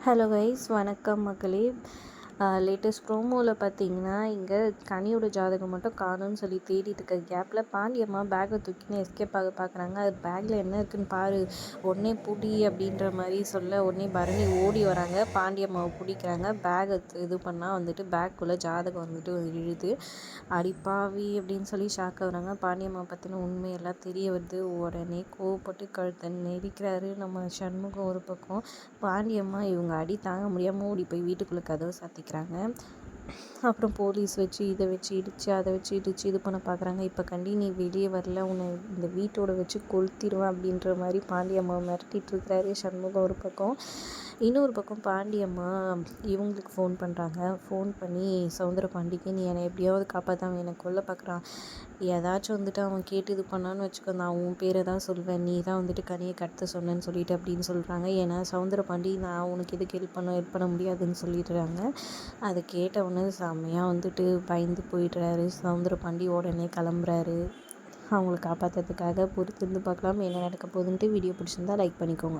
Hello guys வணக்கம் மக்களே latest ப்ரோமோவில் பார்த்தீங்கன்னா இங்கே கனியோட ஜாதகம் மட்டும் காணும்னு சொல்லி தேடிட்டு இருக்க கேப்பில் பாண்டியம்மா பேக்கை தூக்கின்னு எஸ்கேப் ஆக பார்க்குறாங்க அது பேக்கில் என்ன இருக்குன்னு பாரு. உடனே புடி அப்படின்ற மாதிரி சொல்ல உடனே பரணி ஓடி வராங்க. பாண்டியம்மாவை பிடிக்கிறாங்க. பேக்கை இது பண்ணால் வந்துட்டு பேக்குள்ளே ஜாதகம் வந்துட்டு இழுது. அடிப்பாவி அப்படின்னு சொல்லி ஷாக் ஆகுறாங்க பாண்டியம்மா பற்றின உண்மையெல்லாம் தெரிய வருது. உடனே கோவப்பட்டு கழுத்தை நெரிக்கிறாரு நம்ம சண்முகம் ஒரு பக்கம். பாண்டியம்மா இவங்க அடி தாங்க முடியாமல் ஓடி போய் வீட்டுக்குள்ளே கதவை சாத்திக்கிறாங்க அப்புறம் போலீஸ் வச்சு இதை வச்சு இடித்து அதை வச்சு இடித்து இது பண்ண பார்க்குறாங்க. இப்போ கண்டி நீ வெளியே வரல. உன்னை இந்த வீட்டோட வச்சு கொளுத்திடுவேன் அப்படின்ற மாதிரி பாண்டியம்மா மிரட்டிட்டு இருக்கிறாரு சண்முகம் ஒரு பக்கம். இன்னொரு பக்கம் பாண்டியம்மா இவங்களுக்கு ஃபோன் பண்ணுறாங்க ஃபோன் பண்ணி சவுந்தர பாண்டிக்கு நீ என்னை எப்படியாவது காப்பாற்ற என்னை கொல்ல பார்க்குறான். ஏதாச்சும் வந்துட்டு அவன் கேட்டு இது பண்ணான்னு வச்சுக்கோ நான் உன் பேரை தான் சொல்வேன். நீ தான் வந்துட்டு கனியை கடத்த சொன்னேன்னு சொல்லிட்டு அப்படின்னு சொல்கிறாங்க ஏன்னா சவுந்தர பாண்டி நான் உனக்கு எதுக்கு ஹெல்ப் பண்ண ஹெல்ப் பண்ண முடியாதுன்னு சொல்லிடுறாங்க. அதை கேட்டவுடனே செம்மையாக வந்துட்டு பயந்து போயிடுறாரு. சவுந்தர பாண்டி உடனே கிளம்புறாரு. அவங்கள காப்பாற்றுறதுக்காக பொறுத்திருந்து பார்க்கலாம். என்ன நடக்க போகுதுன்ட்டு வீடியோ பிடிச்சிருந்தா லைக் பண்ணிக்கோங்க.